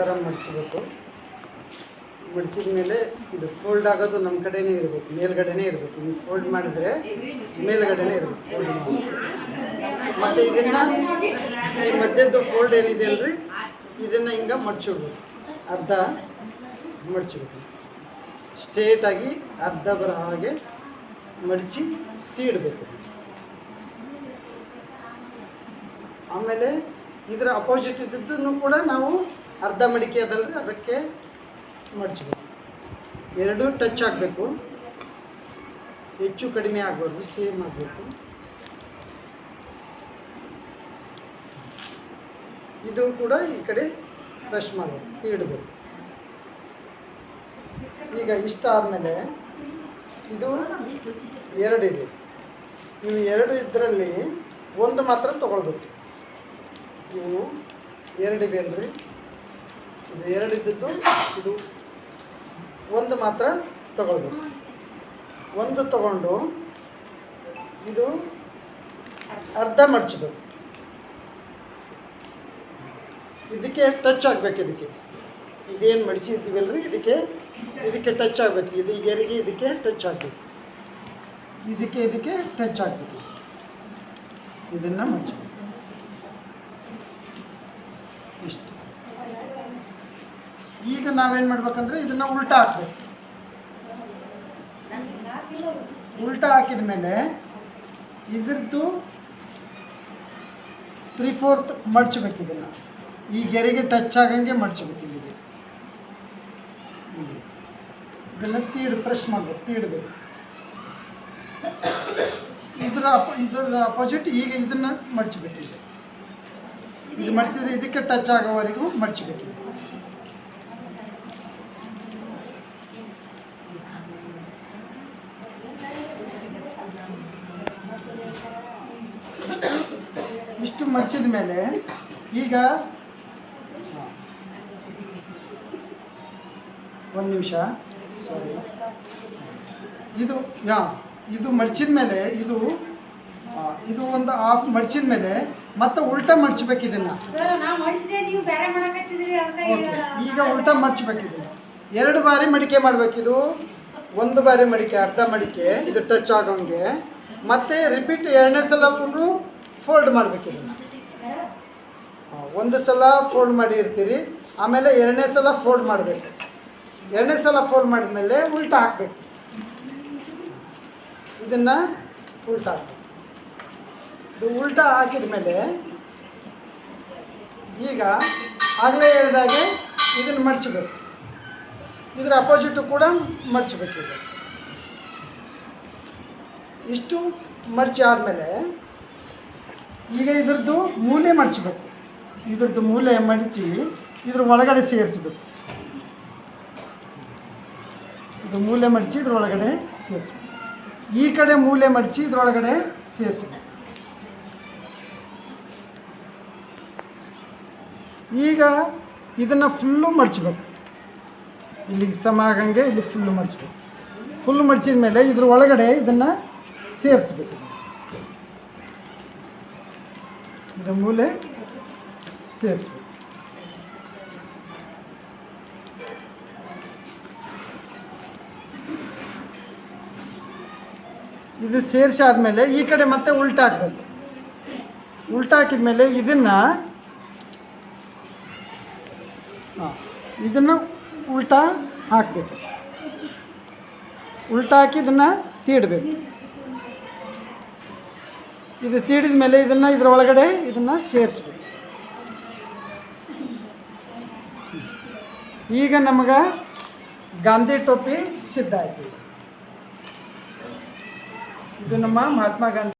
ಥರ ಮಡಚಿದ ಮೇಲೆ ಇದು ಫೋಲ್ಡ್ ಆಗೋದು ನಮ್ಮ ಕಡೆನೇ ಇರಬೇಕು, ಮೇಲ್ಗಡೆನೇ ಇರಬೇಕು. ನೀವು ಫೋಲ್ಡ್ ಮಾಡಿದರೆ ಮೇಲ್ಗಡೆನೇ ಇರಬೇಕು. ಫೋಲ್ಡ್ ಮತ್ತು ಇದನ್ನು ಈ ಮಧ್ಯದ್ದು ಫೋಲ್ಡ್ ಏನಿದೆ ಅಲ್ರಿ? ಇದನ್ನು ಹಿಂಗೆ ಮಡ್ಚಿಡ್ಬೇಕು ಅರ್ಧ ಮಡ್ಚಿಬೇಕು ಸ್ಟ್ರೇಟಾಗಿ ಅರ್ಧ ಬರೋ ಹಾಗೆ ಮಡಚಿ ತೀಡಬೇಕು. ಆಮೇಲೆ ಇದರ ಅಪೋಸಿಟ್ ಇದ್ದದ್ದನ್ನು ಕೂಡ ನಾವು ಅರ್ಧ ಮಡಿಕೆ ಅದಲ್ರಿ, ಅದಕ್ಕೆ ಮಡಚಬೇಕು. ಎರಡೂ ಟಚ್ ಆಗಬೇಕು. ಹೆಚ್ಚು ಕಡಿಮೆ ಆಗಬಾರ್ದು, ಸೇಮ್ ಆಗಬೇಕು. ಇದು ಕೂಡ ಈ ಕಡೆ ಬ್ರಷ್ ಮಾಡಬೇಕು, ಇಡಬೇಕು. ಈಗ ಇಷ್ಟ ಆದಮೇಲೆ ಇದು ಎರಡಿದೆ ನೀವು ಎರಡು ಇದರಲ್ಲಿ ಒಂದು ಮಾತ್ರ ತೊಗೊಳ್ಬೇಕು. ಇವು ಎರಡಿವೆ ಅಲ್ರಿ ಇದು ಎರಡು ಇದ್ದದ್ದು ಇದು ಒಂದು ಮಾತ್ರ ತಗೊಳ್ಬೇಕು. ಒಂದು ತಗೊಂಡು ಇದು ಅರ್ಧ ಮಡಚಬೇಕು. ಇದಕ್ಕೆ ಟಚ್ ಆಗಬೇಕು ಇದಕ್ಕೆ. ಇದೇನು ಮಡಿಸಿರ್ತೀವಲ್ರಿ? ಇದಕ್ಕೆ ಇದಕ್ಕೆ ಟಚ್ ಆಗಬೇಕು. ಇದು ಎರಿಗೆ ಇದಕ್ಕೆ ಟಚ್ ಆಗಬೇಕು. ಇದಕ್ಕೆ ಇದಕ್ಕೆ ಟಚ್ ಆಗಬೇಕು. ಇದನ್ನು ಮಡ್ಚಬೇಕು ಇಷ್ಟು ಈಗ ನಾವೇನು ಮಾಡ್ಬೇಕಂದ್ರೆ ಇದನ್ನು ಉಲ್ಟಾ ಹಾಕ್ಬೇಕು. ಉಲ್ಟಾ ಹಾಕಿದ ಮೇಲೆ ಇದ್ರದ್ದು ತ್ರೀ ಫೋರ್ತ್ ಮಡ್ಚಬೇಕು ಇದನ್ನು. ಈ ಗೆರೆಗೆ ಟಚ್ ಆಗಂಗೆ ಮಡ್ಚಬೇಕು ಇಲ್ಲಿಗೆ ಇಲ್ಲಿ. ಇದನ್ನು ತೀಡ್ ಪ್ರೆಸ್ ಮಾಡಬೇಕು, ತೀಡಬೇಕು. ಇದರ ಅಪ, ಇದರ ಅಪೋಸಿಟ್ ಈಗ ಇದನ್ನು ಮಡ್ಚಬೇಕು ಈಗ. ಇದು ಮಡಿಸಿದ್ರೆ ಇದಕ್ಕೆ ಟಚ್ ಆಗೋವರೆಗೂ ಮಡ್ಚಬೇಕು. ಮಡ್ಚಿದ ಮೇಲೆ ಈಗ ಒಂದು ನಿಮಿಷ. ಸಾರಿ ಇದು ಯಾ ಇದು ಮಡ್ಚಿದ ಮೇಲೆ ಇದು ಇದು ಒಂದು ಆಫ್ ಮಡ್ಚಿದ ಮೇಲೆ ಮತ್ತೆ ಉಲ್ಟಾ ಮಡ್ಚಬೇಕು ಇದನ್ನು. ಈಗ ಉಲ್ಟಾ ಮಡ್ಚಬೇಕಿದೆ ಎರಡು ಬಾರಿ ಮಡಿಕೆ ಮಾಡಬೇಕಿದು. ಒಂದು ಬಾರಿ ಮಡಿಕೆ ಅರ್ಧ ಮಡಿಕೆ ಇದು ಟಚ್ ಆಗೋಂಗೆ. ಮತ್ತೆ ರಿಪೀಟ್ ಎರಡನೇ ಸಲ ಫೋಲ್ಡ್ ಮಾಡ್ಬೇಕು ಇದನ್ನು. ಒಂದು ಸಲ ಫೋಲ್ಡ್ ಮಾಡಿ ಇರ್ತೀರಿ ಆಮೇಲೆ ಎರಡನೇ ಸಲ ಫೋಲ್ಡ್ ಮಾಡಬೇಕು. ಎರಡನೇ ಸಲ ಫೋಲ್ಡ್ ಮಾಡಿದ್ಮೇಲೆ ಉಲ್ಟಾ ಹಾಕಬೇಕು. ಇದನ್ನು ಉಲ್ಟಾ ಹಾಕಬೇಕು. ಇದು ಉಲ್ಟಾ ಹಾಕಿದ ಮೇಲೆ ಈಗ ಆಗಲೇ ಹೇಳಿದಾಗೆ ಇದನ್ನು ಮಡಚಬೇಕು ಇದರ ಅಪೋಸಿಟು ಕೂಡ ಮಡಚಬೇಕು ಇಷ್ಟು ಮಡಚಿ ಆದಮೇಲೆ ಈಗ ಇದ್ರದ್ದು ಮೂಲೆ ಮಡಚಬೇಕು ಇದ್ರದ್ದು ಮೂಲೆ ಮಡಚಿ ಇದ್ರ ಒಳಗಡೆ ಸೇರಿಸ್ಬೇಕು. ಇದು ಮೂಲೆ ಮಡಚಿ ಇದ್ರೊಳಗಡೆ ಸೇರಿಸ್ಬೇಕು. ಈ ಕಡೆ ಮೂಲೆ ಮಡಚಿ ಇದ್ರೊಳಗಡೆ ಸೇರಿಸ್ಬೇಕು. ಈಗ ಇದನ್ನು ಫುಲ್ಲು ಮಡಚಬೇಕು. ಇಲ್ಲಿಗೆ ಸಮ ಆಗಂಗೆ ಇಲ್ಲಿ ಫುಲ್ಲು ಮಡಚಬೇಕು. ಫುಲ್ಲು ಮಡಚಿದ ಮೇಲೆ ಇದ್ರ ಒಳಗಡೆ ಇದನ್ನು ಸೇರಿಸ್ಬೇಕು. ಇದು ಮೂಲೆ ಇದು ಸೇರಿಸಿ ಆದಮೇಲೆ ಈ ಕಡೆ ಮತ್ತೆ ಉಲ್ಟಾ ಹಾಕಬೇಕು ಉಲ್ಟಾ ಹಾಕಿದ ಮೇಲೆ ಇದನ್ನು ಇದನ್ನು ಉಲ್ಟಾ ಹಾಕಬೇಕು. ಉಲ್ಟಾ ಹಾಕಿ ಇದನ್ನು ತೀಡಬೇಕು. ಇದು ತೀಡಿದ ಮೇಲೆ ಇದನ್ನು ಇದರ ಒಳಗಡೆ ಇದನ್ನು ಸೇರಿಸ್ಬೇಕು. ಈಗ ನಮಗೆ ಗಾಂಧಿ ಟೋಪಿ ಸಿದ್ಧ ಆಯ್ತು. ಇದು ನಮ್ಮ ಮಹಾತ್ಮ ಗಾಂಧಿ